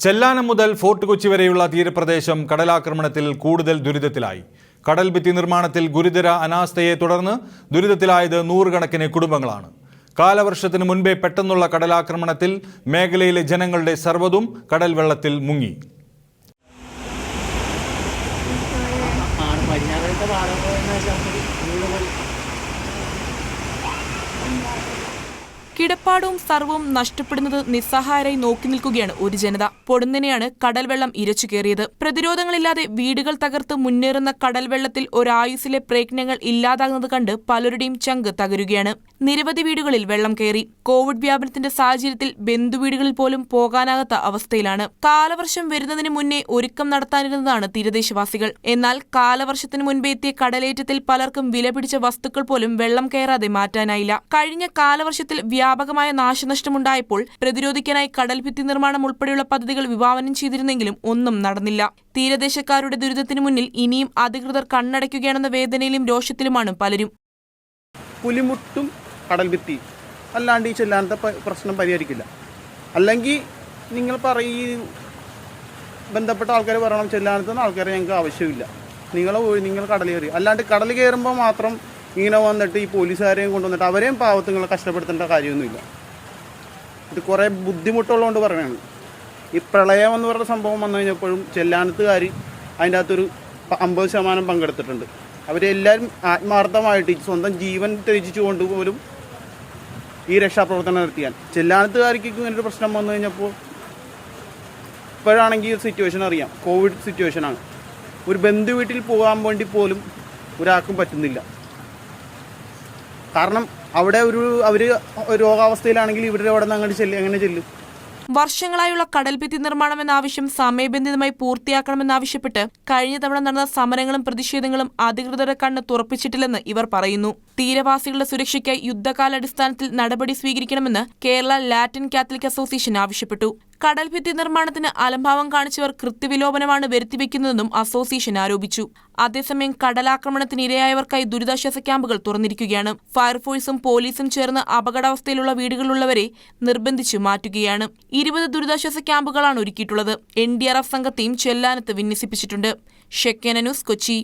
ചെല്ലാനം മുതൽ ഫോർട്ട് കൊച്ചി വരെയുള്ള തീരപ്രദേശം കടലാക്രമണത്തിൽ കൂടുതൽ ദുരിതത്തിലായി കടൽ ഭിത്തി നിർമ്മാണത്തിൽ ഗുരുതര അനാസ്ഥയെ തുടർന്ന് ദുരിതത്തിലായത് നൂറുകണക്കിന് കുടുംബങ്ങളാണ് കാലവർഷത്തിന് മുൻപേ പെട്ടെന്നുള്ള കടലാക്രമണത്തിൽ മേഖലയിലെ ജനങ്ങളുടെ സർവതും കടൽ വെള്ളത്തിൽ മുങ്ങി പടിഞ്ഞാറത്തെ പാടം കിടപ്പാടവും സർവവും നഷ്ടപ്പെടുന്നത് നിസ്സഹായരായി നോക്കി നിൽക്കുകയാണ് ഒരു ജനത. പൊടുന്നനെയാണ് കടൽവെള്ളം ഇരച്ചു കയറിയത്. പ്രതിരോധങ്ങളില്ലാതെ വീടുകൾ തകർത്ത് മുന്നേറുന്ന കടൽവെള്ളത്തിൽ ഒരായുസിലെ പ്രയത്നങ്ങൾ ഇല്ലാതാകുന്നത് കണ്ട് പലരുടെയും ചങ്ക് തകരുകയാണ്. നിരവധി വീടുകളിൽ വെള്ളം കയറി. കോവിഡ് വ്യാപനത്തിന്റെ സാഹചര്യത്തിൽ ബന്ധുവീടുകളിൽ പോലും പോകാനാകാത്ത അവസ്ഥയിലാണ്. കാലവർഷം വരുന്നതിന് മുന്നേ ഒരുക്കം നടത്താനിരുന്നതാണ് തീരദേശവാസികൾ. എന്നാൽ കാലവർഷത്തിന് മുൻപേ എത്തിയ കടലേറ്റത്തിൽ പലർക്കും വിലപിടിച്ച വസ്തുക്കൾ പോലും വെള്ളം കയറാതെ മാറ്റാനായില്ല. കഴിഞ്ഞ കാലവർഷത്തിൽ വ്യാപകമായ നാശനഷ്ടമുണ്ടായപ്പോൾ പ്രതിരോധിക്കാനായി കടൽഭിത്തി നിർമ്മാണം ഉൾപ്പെടെയുള്ള പദ്ധതികൾ വിഭാവനം ചെയ്തിരുന്നെങ്കിലും ഒന്നും നടന്നില്ല. തീരദേശക്കാരുടെ ദുരിതത്തിനു മുന്നിൽ ഇനിയും അധികൃതർ കണ്ണടയ്ക്കുകയാണെന്ന വേദനയിലും രോഷത്തിലുമാണ് പലരും. പുലിമുട്ടും കടൽഭിത്തി. അല്ലാണ്ട് ഈ ചെല്ലാനത്തെ പ്രശ്നം പരിഹരിക്കില്ല. അല്ലെങ്കിൽ നിങ്ങൾ പറയ ബന്ധപ്പെട്ട ആൾക്കാർ പറയണം ചെല്ലാനത്തുനിന്ന് ആൾക്കാരെ ഞങ്ങൾക്ക് ആവശ്യമില്ല. നിങ്ങൾ നിങ്ങൾ കടൽ കയറി അല്ലാണ്ട് കടൽ കയറുമ്പോൾ മാത്രം ഇങ്ങനെ വന്നിട്ട് ഈ പോലീസുകാരെയും കൊണ്ടുവന്നിട്ട് അവരെയും പാവത്തുങ്ങളെ കഷ്ടപ്പെടുത്തേണ്ട കാര്യമൊന്നുമില്ല. ഇത് കുറേ ബുദ്ധിമുട്ടുള്ളതുകൊണ്ട് പറയുകയാണ് ഈ പ്രളയം എന്ന് പറയുന്ന സംഭവം വന്നു കഴിഞ്ഞപ്പോഴും ചെല്ലാനത്തുകാർ അതിന്റെ അകത്തൊരു അമ്പത് ശതമാനം പങ്കെടുത്തിട്ടുണ്ട്. അവരെല്ലാവരും ആത്മാർത്ഥമായിട്ട് സ്വന്തം ജീവൻ ത്യജിച്ചുകൊണ്ട് പോലും ഈ രക്ഷാപ്രവർത്തനം നടത്തിയാൽ. ചെല്ലാനത്തുകാർക്ക് ഇങ്ങനെ ഒരു പ്രശ്നം വന്നു കഴിഞ്ഞപ്പോൾ ഇപ്പോഴാണെങ്കിൽ സിറ്റുവേഷൻ അറിയാം. കോവിഡ് സിറ്റുവേഷനാണ് ഒരു ബന്ധു വീട്ടിൽ പോകാൻ വേണ്ടി പോലും ഒരാൾക്കും പറ്റുന്നില്ല. കാരണം അവിടെ ഒരു അവർ രോഗാവസ്ഥയിലാണെങ്കിൽ ഇവരുടെ അവിടെ നിന്ന് അങ്ങോട്ട് ചെല്ലും എങ്ങനെ ചെല്ലും. വർഷങ്ങളായുള്ള കടൽഭിത്തി നിർമ്മാണം ആവശ്യം സമയബന്ധിതമായി പൂർത്തിയാക്കണമെന്നാവശ്യപ്പെട്ട് കഴിഞ്ഞ തവണ നടന്ന സമരങ്ങളും പ്രതിഷേധങ്ങളും അധികൃതരുടെ കണ്ണ് തുറപ്പിച്ചിട്ടില്ലെന്ന് ഇവർ പറയുന്നു. തീരവാസികളുടെ സുരക്ഷയ്ക്കായി യുദ്ധകാലാടിസ്ഥാനത്തിൽ നടപടി സ്വീകരിക്കണമെന്ന് കേരള ലാറ്റിൻ കാത്തലിക് അസോസിയേഷൻ ആവശ്യപ്പെട്ടു. കടൽഭിത്തി നിർമ്മാണത്തിന് അലംഭാവം കാണിച്ചവർ കൃത്യവിലോപനമാണ് വരുത്തിവെക്കുന്നതെന്നും അസോസിയേഷൻ ആരോപിച്ചു. അതേസമയം കടലാക്രമണത്തിന് ഇരയായവർക്കായി ദുരിതാശ്വാസ ക്യാമ്പുകൾ തുറന്നിരിക്കുകയാണ്. ഫയർഫോഴ്സും പോലീസും ചേർന്ന് അപകടാവസ്ഥയിലുള്ള വീടുകളിലുള്ളവരെ നിർബന്ധിച്ചു മാറ്റുകയാണ്. ഇരുപത് ദുരിതാശ്വാസ ക്യാമ്പുകളാണ് ഒരുക്കിയിട്ടുള്ളത്. എൻ ഡി ആർ എഫ് സംഘത്തെയും ചെല്ലാനത്ത് വിന്യസിപ്പിച്ചിട്ടുണ്ട്. ഷെക്കേന ന്യൂസ് കൊച്ചി.